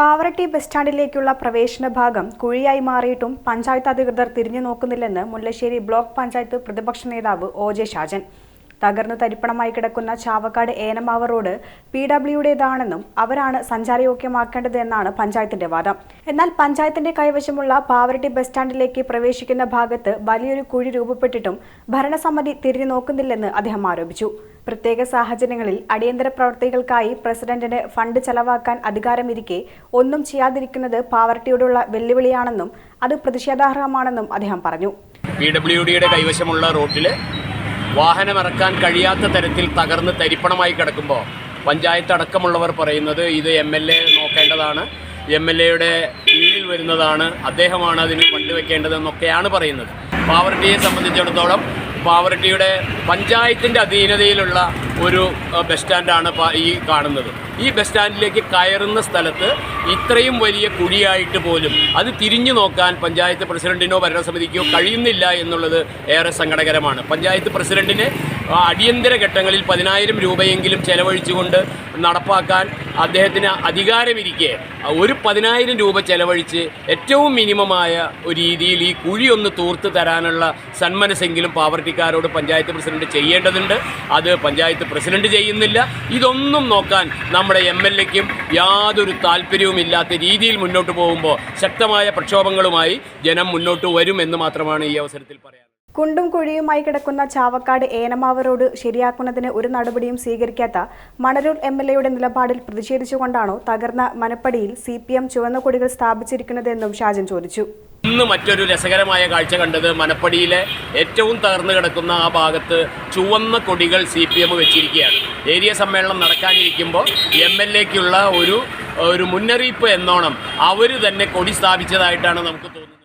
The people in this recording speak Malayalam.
പാവറട്ടി ബസ് സ്റ്റാൻഡിലേക്കുള്ള പ്രവേശന ഭാഗം കുഴിയായി മാറിയിട്ടും പഞ്ചായത്ത് അധികൃതർ തിരിഞ്ഞു നോക്കുന്നില്ലെന്ന് മുല്ലശ്ശേരി ബ്ലോക്ക് പഞ്ചായത്ത് പ്രതിപക്ഷ നേതാവ് ഒ ജെ ഷാജൻ. തകർന്നു തരിപ്പണമായി കിടക്കുന്ന ചാവക്കാട് ഏനമാവ റോഡ് പി ഡബ്ല്യുടേതാണെന്നും അവരാണ് സഞ്ചാരയോഗ്യമാക്കേണ്ടത് എന്നാണ് പഞ്ചായത്തിന്റെ വാദം. എന്നാൽ പഞ്ചായത്തിന്റെ കൈവശമുള്ള പാവറട്ടി ബസ് സ്റ്റാൻഡിലേക്ക് പ്രവേശിക്കുന്ന ഭാഗത്ത് വലിയൊരു കുഴി രൂപപ്പെട്ടിട്ടും ഭരണസമിതി തിരിഞ്ഞു നോക്കുന്നില്ലെന്ന് അദ്ദേഹം ആരോപിച്ചു. പ്രത്യേക സാഹചര്യങ്ങളിൽ അടിയന്തര പ്രവർത്തികൾക്കായി പ്രസിഡന്റിന് ഫണ്ട് ചെലവാക്കാൻ അധികാരമിരിക്കെ ഒന്നും ചെയ്യാതിരിക്കുന്നത് പാവർട്ടിയോടുള്ള വെല്ലുവിളിയാണെന്നും അത് പ്രതിഷേധാർഹമാണെന്നും അദ്ദേഹം പറഞ്ഞു. പി ഡബ്ല്യു ഡിയുടെ കൈവശമുള്ള റോട്ടിൽ വാഹനമിറക്കാൻ കഴിയാത്ത തരത്തിൽ തകർന്ന് തരിപ്പണമായി കിടക്കുമ്പോൾ പഞ്ചായത്ത് അടക്കമുള്ളവർ പറയുന്നത് ഇത് എം എൽ എ നോക്കേണ്ടതാണ്. എം എൽ എയുടെ കീഴിൽ വരുന്നതാണ്. അദ്ദേഹമാണ് അതിന് ഫണ്ട് വെക്കേണ്ടതെന്നൊക്കെയാണ് പറയുന്നത്. പാവർട്ടിയെ സംബന്ധിച്ചിടത്തോളം പാവർട്ടിയുടെ പഞ്ചായത്തിന്റെ അധീനതയിലുള്ള ഒരു ബസ് സ്റ്റാൻഡാണ് ഈ കാണുന്നത്. ഈ ബസ് സ്റ്റാൻഡിലേക്ക് കയറുന്ന സ്ഥലത്ത് ഇത്രയും വലിയ കുഴിയായിട്ട് പോലും അത് തിരിഞ്ഞു നോക്കാൻ പഞ്ചായത്ത് പ്രസിഡന്റിനോ ഭരണസമിതിക്കോ കഴിയുന്നില്ല എന്നുള്ളത് ഏറെ സങ്കടകരമാണ്. പഞ്ചായത്ത് പ്രസിഡന്റിന് അടിയന്തര ഘട്ടങ്ങളിൽ പതിനായിരം രൂപയെങ്കിലും ചെലവഴിച്ചുകൊണ്ട് നടപ്പാക്കാൻ അദ്ദേഹത്തിന് അധികാരമിരിക്കെ ഒരു പതിനായിരം രൂപ ചെലവഴിച്ച് ഏറ്റവും മിനിമമായ ഒരു രീതിയിൽ ഈ കുഴി ഒന്ന് തൂർത്ത് തരാനുള്ള സന്മനസ്സെങ്കിലും പാവർട്ടിക്കാരോട് പഞ്ചായത്ത് പ്രസിഡന്റ് ചെയ്യേണ്ടതുണ്ട്. അത് പഞ്ചായത്ത് പ്രസിഡന്റ് ചെയ്യുന്നില്ല. ഇതൊന്നും നോക്കാൻ നമ്മുടെ എം എൽ എക്കും യാതൊരു താല്പര്യവുമില്ലാത്ത രീതിയിൽ മുന്നോട്ട് പോകുമ്പോൾ ശക്തമായ പ്രക്ഷോഭങ്ങളുമായി ജനം മുന്നോട്ട് വരും എന്ന് മാത്രമാണ് ഈ അവസരത്തിൽ പറയാൻ കുണ്ടും കുഴിയുമായി കിടക്കുന്ന ചാവക്കാട് ഏനമാവ് റോഡ് ശരിയാക്കുന്നതിന് ഒരു നടപടിയും സ്വീകരിക്കാത്ത മണരൂർ എം എൽ എയുടെ നിലപാടിൽ പ്രതിഷേധിച്ചുകൊണ്ടാണോ തകർന്ന മനപ്പടിയിൽ സി പി എം ചുവന്ന കൊടികൾ സ്ഥാപിച്ചിരിക്കുന്നതെന്നും ഷാജൻ ചോദിച്ചു. ഇന്ന് മറ്റൊരു രസകരമായ കാഴ്ച കണ്ടത് മനപ്പടിയിലെ ഏറ്റവും തകർന്നു കിടക്കുന്ന ആ ഭാഗത്ത് ചുവന്ന കൊടികൾ സി പി എം വെച്ചിരിക്കുകയാണ്. ഏരിയ സമ്മേളനം നടക്കാനിരിക്കുമ്പോൾ എം എൽ എക്കുള്ള ഒരു ഒരു മുന്നറിയിപ്പ് എന്നോണം അവർ തന്നെ കൊടി സ്ഥാപിച്ചതായിട്ടാണ് നമുക്ക് തോന്നുന്നത്.